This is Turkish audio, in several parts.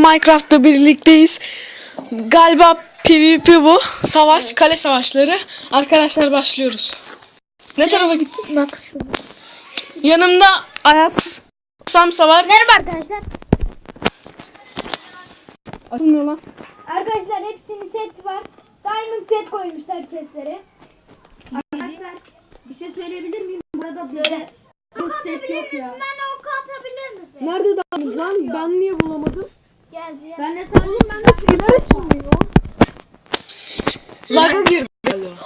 Minecraft'ta birlikteyiz. Galiba PvP bu. Savaş, kale savaşları. Arkadaşlar başlıyoruz. Ne tarafa gittin? Bak. Yanımda Ayaz Samsa var. Merhaba arkadaşlar. Açılmıyor lan. Arkadaşlar hepsinin set var. Diamond set koymuşlar chestlere. Arkadaşlar bir şey söyleyebilir miyim? Burada böyle set yok ya. Ben ok atabilir misin? Nerede dağınız lan? Ben niye bulamadım? Gel. Ben de sana ben de Sigara açılmıyor. Lag'a girdi.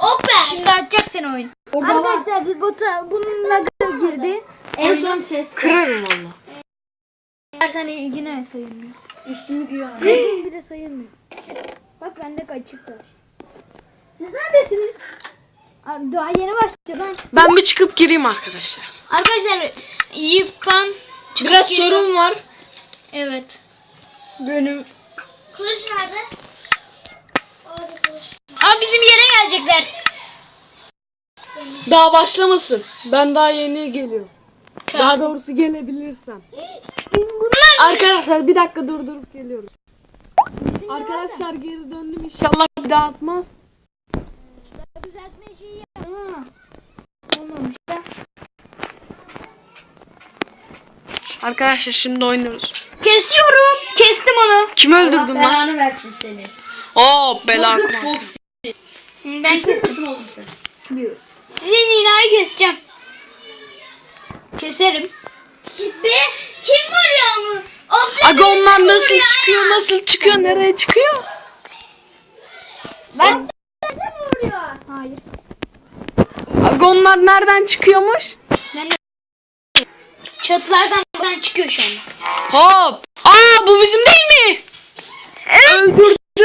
Ok be. Şimdi atacak sen oyun. Arkadaşlar bota bunun lagı girdi. En son chest. Kırarım valla. Sen yine sayılmıyor. Üstünü giyiyor. bir de sayılmıyor. Bak bende kaçık var. Siz neredesiniz? Daha yeni başladı ben. Ben bir çıkıp gireyim arkadaşlar. Arkadaşlar Yipan Biraz sorun var. Evet. Benim Kılıç nerede? Abi bizim yere gelecekler. daha başlamasın. Ben daha yeni geliyorum. Daha doğrusu gelebilirsem. Bunlar Arkadaşlar bir dakika durdurup geliyorum. Arkadaşlar geri döndüm inşallah bir daha atmaz. düzeltme şeyi yap. Ha. Olmamış da. Arkadaşlar şimdi oynuyoruz. Kesiyorum. Kestim onu. Kim öldürdün lan? Belanı versin seni. Oo bela. Fox. Ben Nasıl oldun sen? sizin inayı keseceğim. Keserim. Be, kim vuruyor mu? Aga onlar nasıl çıkıyor nasıl çıkıyor nereye çıkıyor? Ben sen vuruyor. Hayır. Aga onlar nereden çıkıyormuş? Çatılardan buradan çıkıyor şu anda. Hop. Aa bu bizim değil mi? Öldürdü.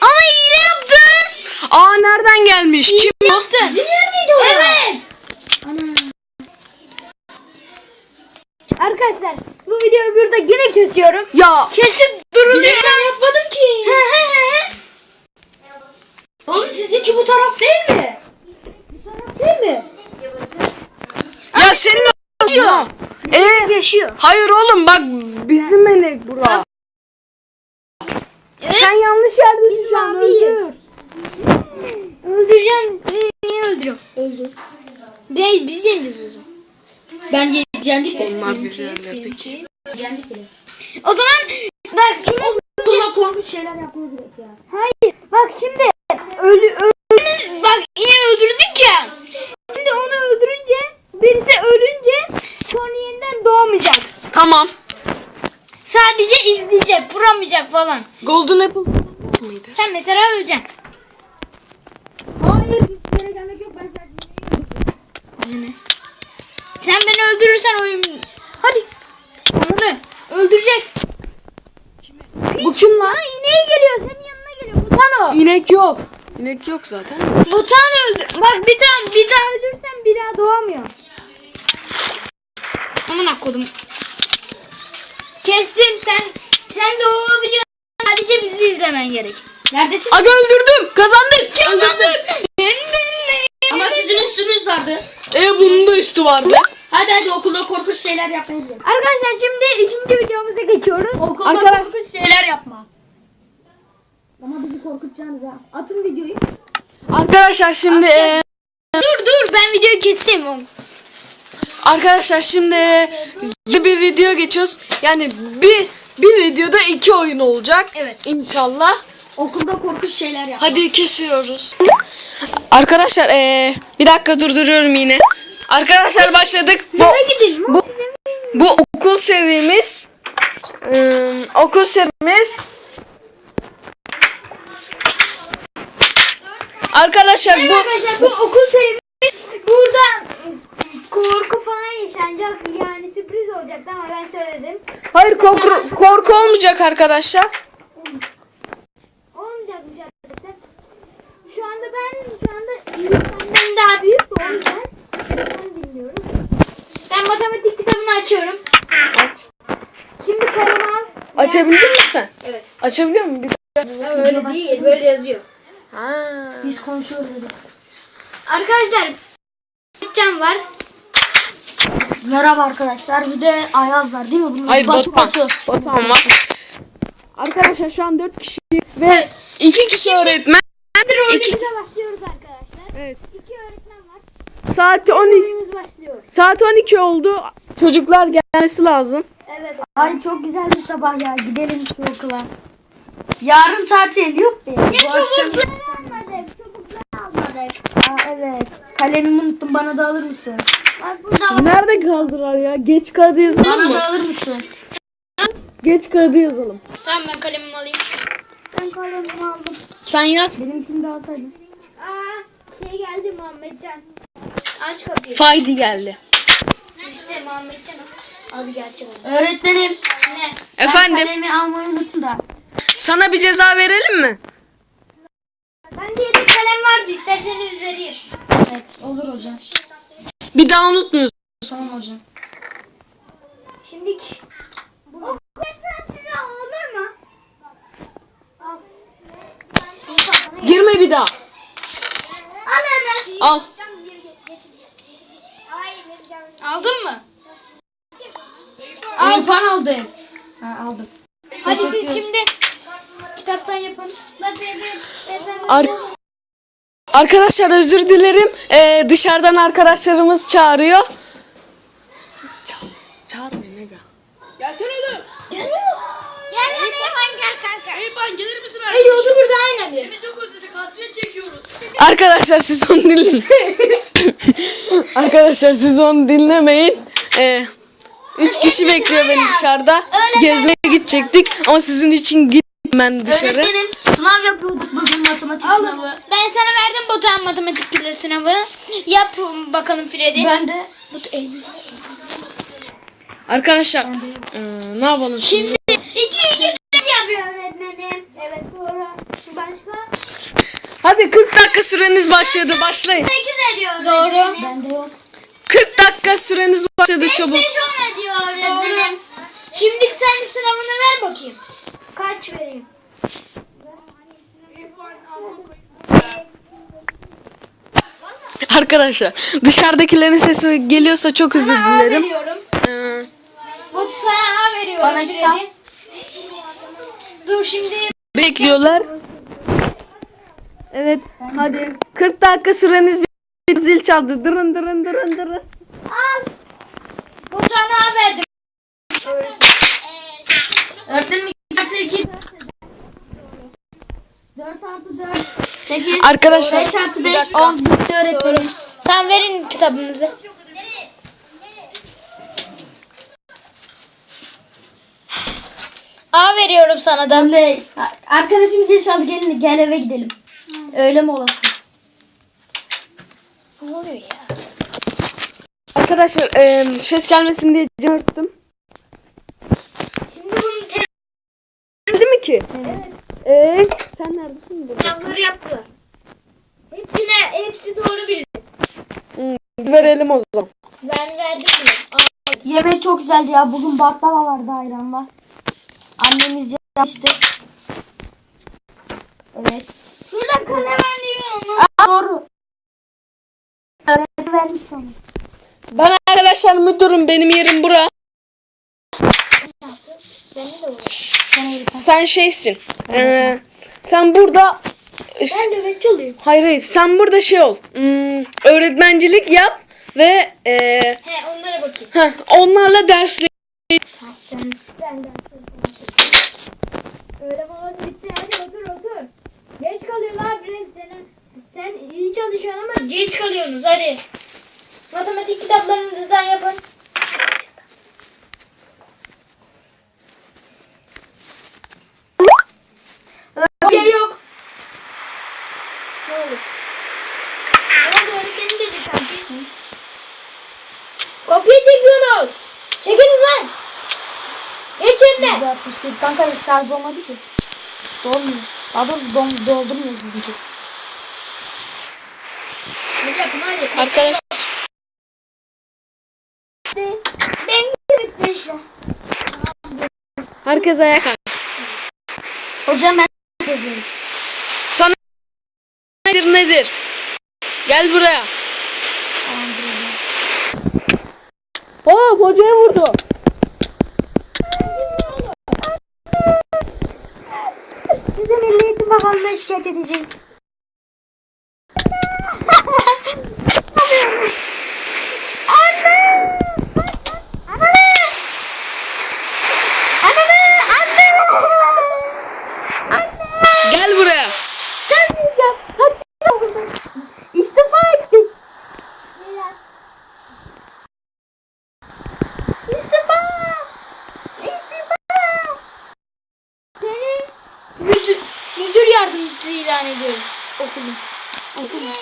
Ama hile yaptın. Aa nereden gelmiş? Kim o? Sizin yer miydi o? Evet. Arkadaşlar bu videoyu burada yine kesiyorum. Ya Kesip duruluyor. Ben yapmadım ki. Oğlum sizinki bu taraf? Değil mi? ya senin öldürüyor. Ee, Yaşıyor. hayır oğlum bak bizim enek bura. Sen yanlış yerdesin şu an maviyiz. öldür. Öldüreceğim. Sizi niye öldürüyorum? Öldür. Biz, biz yeneceğiz o zaman. Ben ye- yendik. Öldürdü. Yendik. O zaman bak şimdi Buna korkunç şeyler yapmaya gerek ya. hayır bak şimdi ölü ölü bak yine öldürdük ya. Tamam. Sadece izleyecek, vuramayacak falan. Golden Apple mıydı? Sen mesela öleceksin. Hayır bir yere gelmek yok ben sadece Sen beni öldürürsen oyun... Hadi. Onu öldürecek. Bu kim lan? İneğe geliyor. Senin yanına geliyor. Mutan o. İnek yok. İnek yok zaten. Mutan öldür. Bak bir daha bir daha ölürsen bir daha doğamıyor. Aman kodum. Kestim sen. Sen doğabiliyorsun. Sadece bizi izlemen gerek. Neredesin? Aga öldürdüm. Kazandık. Kazandık. Ama sizin üstünüz vardı. E bunun da üstü vardı. Hadi hadi okulda korkunç şeyler gidelim. Arkadaşlar şimdi ikinci videomuza geçiyoruz. Okulda Arkadaş- korkunç şeyler yapma. Ama bizi korkutacaksınız ha. Atın videoyu. Arkadaşlar şimdi e, Dur dur ben videoyu kestim. Arkadaşlar şimdi bir video geçiyoruz. Yani bir bir videoda iki oyun olacak. Evet. İnşallah. Okulda korkunç şeyler yapma. Hadi kesiyoruz. Arkadaşlar e, bir dakika durduruyorum yine. Arkadaşlar başladık. Bu, gidelim. bu, bu okul serimiz. Ee, okul serimiz. Arkadaşlar bu Arkadaşlar bu okul serimiz burada korku falan yaşanacak yani sürpriz olacaktı ama ben söyledim. hayır korku, korku olmayacak arkadaşlar. Olmayacakmış arkadaşlar. Şu anda ben şu anda benden daha büyük de o yüzden onu dinliyorum. Ben matematik kitabını açıyorum. Aç. Şimdi karamaz. Açabildin mi sen? Evet. Açabiliyor musun? Bir Öyle değil böyle yazıyor. Ha. Biz konuşuyoruz hadi. Arkadaşlar can var. Merhaba arkadaşlar. Bir de Ayaz var değil mi? Bunun Hayır Batu Batuhan. Batu. Batuhan var. Arkadaşlar şu an 4 kişi ve 2 kişi öğretmen. İki, başlıyoruz arkadaşlar. evet. İki öğretmen var. Saat 12 Rolümüz başlıyor. saat 12 oldu. Çocuklar gelmesi lazım. Evet. Ay çok güzel bir sabah ya. Gidelim şu okula. Yarın tatil yok be. Bu akşam... Aa, evet. Kalemimi unuttum. Bana da alır mısın? Bak burada var. Nerede kaldılar ya? Geç kağıdı yazalım Bana mı? da alır mısın? Geç kağıdı yazalım. Tamam ben kalemimi alayım. Ben kalemimi aldım. Sen yaz. Benimkini de alsaydın. Aa şey geldi Muhammedcan. Aç kapıyı. Faydi geldi. İşte Muhammedcan. Adı gerçek adı. Öğretmenim. Ne? Ben Efendim kalemi almayı unuttum da. sana bir ceza verelim mi? Bende yedek kalem vardı. İsterseniz vereyim. Evet olur hocam. Bir daha unutmuyorsun. Tamam hocam. Şimdi bu size olur mu? Girme bir daha. Al Enes. Al. Aldın mı? Al. İrfan aldı. Ha aldım. Hadi siz şimdi kitaptan yapın. Ar- Arkadaşlar özür dilerim. Ee, dışarıdan arkadaşlarımız çağırıyor. Ça- çağırmayın ne ga? Gelsene oğlum. Gel hadi yapan gel kanka. Eyüphan gelir misin Ey artık? otur burada aynı bir. Seni çok özledik. Hasret çekiyoruz. Arkadaşlar siz onu dinleyin. Arkadaşlar siz onu dinlemeyin. Ee, üç kişi bekliyor beni dışarıda. Gezmeye gidecektik ama sizin için gittim ben dışarı. Öğretmenim sınav yapıyorduk bugün matematik sınavı. Ben sana verdim Batuhan matematik dili sınavı. Yap bakalım Freddy. Ben de Batu el. Arkadaşlar ee, ne yapalım şimdi? İki iki üç yapıyor öğretmenim. Evet doğru. Başka? Hadi 40 dakika süreniz başladı. Başlayın. Sekiz ediyor Doğru. bende yok. 40 dakika süreniz başladı çabuk. Beş on ediyor öğretmenim. Şimdi sen sınavını ver bakayım. Kaç vereyim? Arkadaşlar dışarıdakilerin sesi geliyorsa çok özür A dilerim. veriyorum. Ee, Batu sana A veriyorum. Bana Freddy. Dur şimdi bekliyorlar. Evet hadi 40 dakika süreniz bir zil çaldı. Dırın dırın dırın dırın. al. Batuhan'a A verdim. Öğretmenim 2 artı 2. 4 artı 4. 8. Arkadaşlar 5 artı 5. 10 bitti öğretmenim. Tamam verin kitabınızı. A veriyorum sana da. Oley. Arkadaşım zil çaldı gelin gel eve gidelim. Öyle mi olası? Ne oluyor ya? arkadaşlar e, ses gelmesin diye cam örttüm. Şimdi bunun Geldi mi ki? Evet. Ee, sen neredesin burada? tezgahları yaptılar. Hepsine, hepsi doğru bildi. Verelim o zaman. Ben verdim bile. A. Yemek çok güzeldi ya. Bugün baklava vardı ayran var. Annemiz yapmıştı. Evet. Şurada kalem diyor. Aa, doğru. Öğretmen vermiş sana. Ben arkadaşlar müdürüm benim yerim bura. Beni de vur. Sen şeysin. Ee, sen burada Ben nöbetçi olayım. hayır hayır sen burada şey ol. Hmm, öğretmencilik yap ve e, He onlara bakayım. heh, onlarla dersli. Ben de. Öyle molası bitti. Hadi otur otur. Geç kalıyorlar biraz senin. Sen iyi çalışıyorsun ama geç kalıyorsunuz hadi. Matematik kitaplarınızdan yapın. %61. Kanka şarj olmadı ki. Dolmuyor. Daha doğrusu dom, doldurmuyor sizinki. Arkadaş. Herkes ayağa. Hocam ben seçiyorum. Sana nedir nedir? Gel buraya. Tamam, hocaya vurdu. Kayınbabamla şikayet edeceğim. Yardımcısı ilan ediyorum. Okudum. Okudum.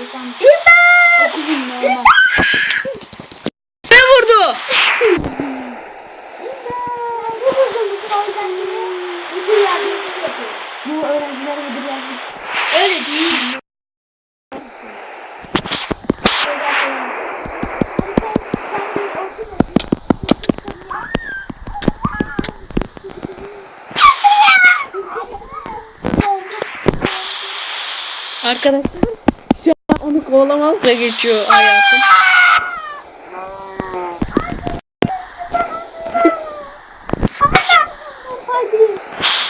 Lütfen. İmdat! Okudum normal. Ne vurdu? Bu öğrenciler müdür yardımcısı. Öyle değil. Arkadaşlar şu an onu kovalamakla geçiyor hayatım.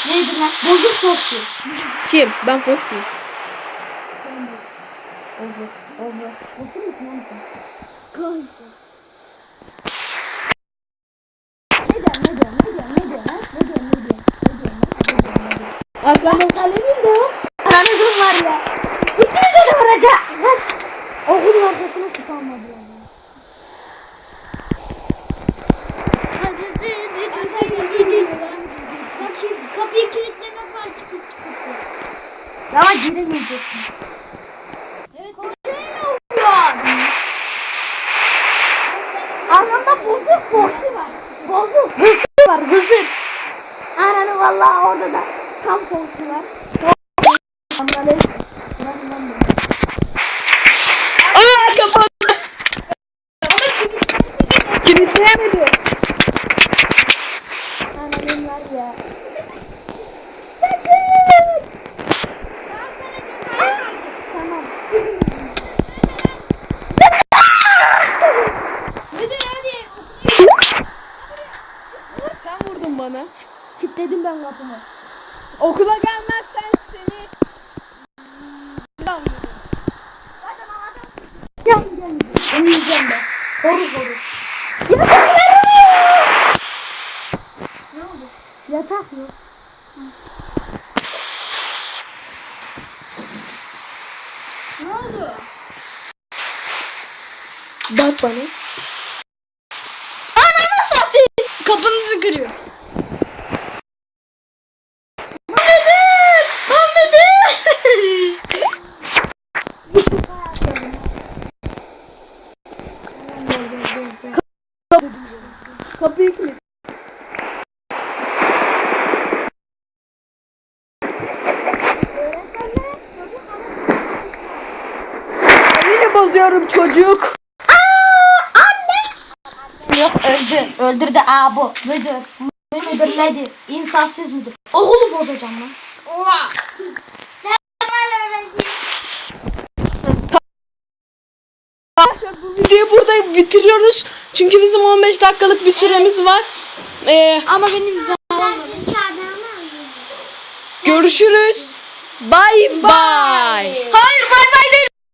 Neydi lan? Bozuk soktu. Kim? Ben Foxy. Arkadan Kalemin de yok. Aranızın var ya. De vuracak. Kaç. Okulun arkasına sıkamadı yani. Kapıyı kilitlemek var çıkıp çıkıp. Ama giremeyeceksin. Evet. Arkamda bozuk foksi var. Bozuk. Gısır var gısır. Ananı vallahi orada da tam foksi var. Ananı. Aa kapandı. Kilitleyemedi. Ananın var ya. Tamam. Müdür hadi. Sen vurdun bana. Kilitledim ben kapımı. Okula gelmezsen seni Gel gel. Onu yiyeceğim ben. Koru koru. Ne oldu? Yatak yok. Ne oldu? Bak bana. Ananı satayım. Kapınızı kırıyor. Müdür! Lan müdür! Kapıyı kilit. Yine bozuyorum çocuk. Yok öldü. Öldürdü aa bu. Müdür. Müdür nedir? İnsafsız müdür. Okulu bozacağım lan. Oha. Videoyu burada bitiriyoruz. Çünkü bizim 15 dakikalık bir süremiz var. Ee, Ama benim siz çağırmam görüşürüz. Bye bye. Hayır bay bay değil.